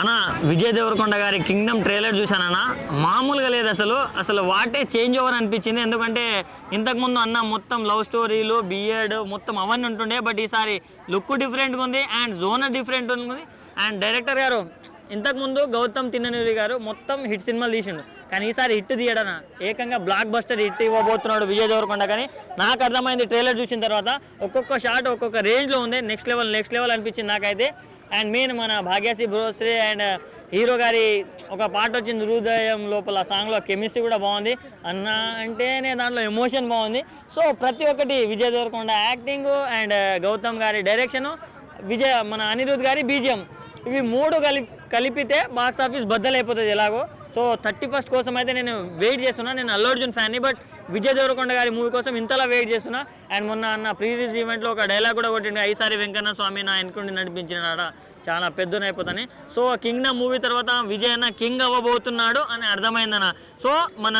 అన్న విజయ్ దేవరకొండ గారి Kingdom trailer చూసానన్న మామూలుగా లేదు అసలు. అసలు వాటే చేంజ్ ఓవర్ అనిపించింది. ఎందుకంటే ఇంతకుముందు అన్న మొత్తం లవ్ స్టోరీలు బిఎడ్ మొత్తం అవన్నీ ఉంటుండే. బట్ ఈసారి లుక్ డిఫరెంట్గా ఉంది అండ్ జోనర్ డిఫరెంట్ ఉంది. అండ్ డైరెక్టర్ గారు ఇంతకుముందు గౌతమ్ తిన్ననూరి గారు మొత్తం హిట్ సినిమాలు తీసిండు. కానీ ఈసారి హిట్ తీయడన ఏకంగా బ్లాక్ బస్టర్ హిట్ ఇవ్వబోతున్నాడు విజయ్ దేవరకొండ కానీ నాకు అర్థమైంది ట్రైలర్ చూసిన తర్వాత ఒక్కొక్క షాట్ ఒక్కొక్క రేంజ్లో ఉంది. నెక్స్ట్ లెవెల్ నెక్స్ట్ లెవెల్ అనిపించింది నాకైతే. అండ్ మెయిన్ మన భాగ్యశ్రీ బ్రోశ్రీ అండ్ హీరో గారి ఒక పాట వచ్చింది హృదయం లోపల సాంగ్లో కెమిస్ట్రీ కూడా బాగుంది. అన్న అంటేనే దాంట్లో ఎమోషన్ బాగుంది. సో ప్రతి ఒక్కటి Vijay Deverakonda acting and uh, Gautam గారి డైరెక్షను విజయ్ మన అనిరుద్ గారి బీజిఎం ఇవి మూడు కలిపి కలిపితే బాక్స్ ఆఫీస్ బద్దలైపోతుంది ఎలాగో. సో థర్టీ ఫస్ట్ కోసం అయితే నేను వెయిట్ చేస్తున్నా. నేను అల్లు అర్జున్ ఫ్యాన్ని బట్ విజయ్ దేవరకొండ గారి మూవీ కోసం ఇంతలా వెయిట్ చేస్తున్నా. అండ్ మొన్న అన్న ప్రీవియస్ ఈవెంట్లో ఒక డైలాగ్ కూడా కొట్టిండు ఐసారి వెంకన్న స్వామి నా వెనుకుండి నడిపించిన చాలా పెద్దనైపోతాని సో కింగ్డమ్ మూవీ తర్వాత విజయ్ అన్న కింగ్ అవ్వబోతున్నాడు అని అర్థమైందన్న. సో మన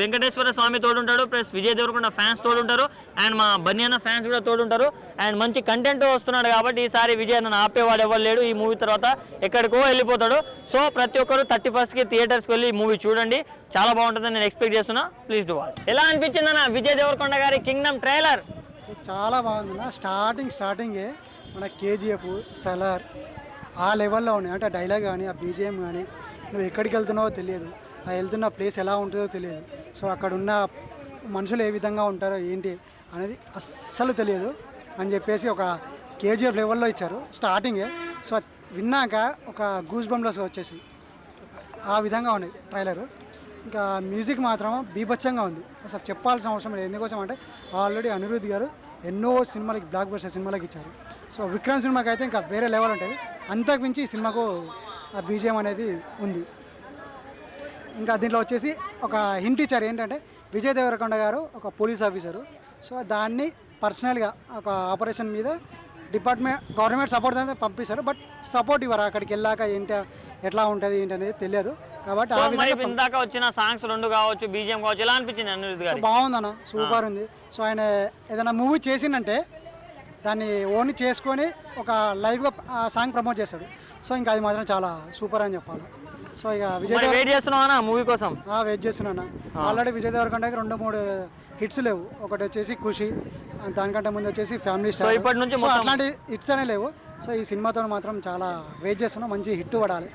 వెంకటేశ్వర స్వామి తోడుంటాడు ప్లస్ విజయ్ దేవరకొండ ఫ్యాన్స్ తోడుంటారు అండ్ మా బన్నీ అన్న ఫ్యాన్స్ కూడా తోడుంటారు. అండ్ మంచి కంటెంట్ వస్తున్నాడు కాబట్టి ఈసారి విజయ్ అన్న ఆపేవాడు ఎవరు లేడు. ఈ మూవీ తర్వాత ఎక్కడికో వెళ్ళిపోతాడు. సో ప్రతి ఒక్కరు థర్టీ ఫస్ట్కి థియేటర్స్కి వెళ్ళి మూవీ చూడండి. చాలా బాగుంటుందని నేను ఎక్స్పెక్ట్ చేస్తున్నా. Please do watch. ఎలా అనిపించింది అన్న విజయ్ దేవరకొండ గారి కింగ్డమ్ ట్రైలర్? చాలా బాగుంది నా స్టార్టింగ్ స్టార్టింగే మన కేజీఎఫ్ సలార్ ఆ లెవెల్లో ఉన్నాయి. అంటే ఆ డైలాగ్ కానీ ఆ బీజిఎం కానీ నువ్వు ఎక్కడికి వెళ్తున్నావో తెలియదు. ఆ వెళ్తున్న ప్లేస్ ఎలా ఉంటుందో తెలియదు. సో అక్కడ ఉన్న మనుషులు ఏ విధంగా ఉంటారో ఏంటి అనేది అస్సలు తెలియదు అని చెప్పేసి ఒక కేజీఎఫ్ లెవెల్లో ఇచ్చారు. స్టార్టింగే. సో విన్నాక ఒక గూస్ బంప్లస్ వచ్చేసి ఆ విధంగా ఉంది ట్రైలరు. ఇంకా మ్యూజిక్ మాత్రం బీభత్సంగా ఉంది. అసలు చెప్పాల్సిన అవసరం లేదు. ఎందుకోసం అంటే ఆల్రెడీ అనిరుద్ధ్ గారు ఎన్నో సినిమాలకి బ్లాక్ బస్టర్ సినిమాలకి ఇచ్చారు. సో విక్రమ్ సినిమాకి అయితే ఇంకా వేరే లెవెల్ ఉంటుంది. అంతకు మించి ఈ సినిమాకు ఆ బీజిఎం అనేది ఉంది. ఇంకా దీంట్లో వచ్చేసి ఒక హింట్ ఇచ్చారు. ఏంటంటే విజయ్ దేవరకొండ గారు ఒక పోలీస్ ఆఫీసరు. సో దాన్ని పర్సనల్గా ఒక ఆపరేషన్ మీద డిపార్ట్మెంట్ గవర్నమెంట్ సపోర్ట్ అయితే పంపిస్తారు బట్ సపోర్ట్ ఇవ్వరు? అక్కడికి వెళ్ళాక ఏంటి ఎట్లా ఉంటుంది ఏంటి అనేది తెలియదు. కాబట్టి ఆ మరి విధంగా ఇందాక వచ్చిన సాంగ్స్ రెండు కావచ్చు బీజిఎం కావచ్చు ఎలా అనిపించింది అనిరుద్ గారి బాగుందన్న సూపర్ ఉంది. సో ఆయన ఏదైనా మూవీ చేసిందంటే దాన్ని ఓన్ చేసుకొని ఒక లైవ్గా ఆ సాంగ్ ప్రమోట్ చేస్తాడు. సో ఇంకా అది మాత్రం చాలా సూపర్ అని చెప్పాలి. సో ఇక విజయ్ మరి వెయిట్ చేస్తున్నావా అన్న? మూవీ కోసం? ఆ, వెయిట్ చేస్తున్నాను ఆల్రెడీ విజయ్ దేవరకొండకి రెండు మూడు హిట్స్ లేవు. ఒకటి వచ్చేసి ఖుషి దానికంటే ముందు వచ్చేసి ఫ్యామిలీ స్టార్ ఇప్పటి నుంచి అట్లాంటి హిట్స్ అనే లేవు. సో ఈ సినిమాతో మాత్రం చాలా వెయిట్ చేస్తున్నా. మంచి హిట్ పడాలి.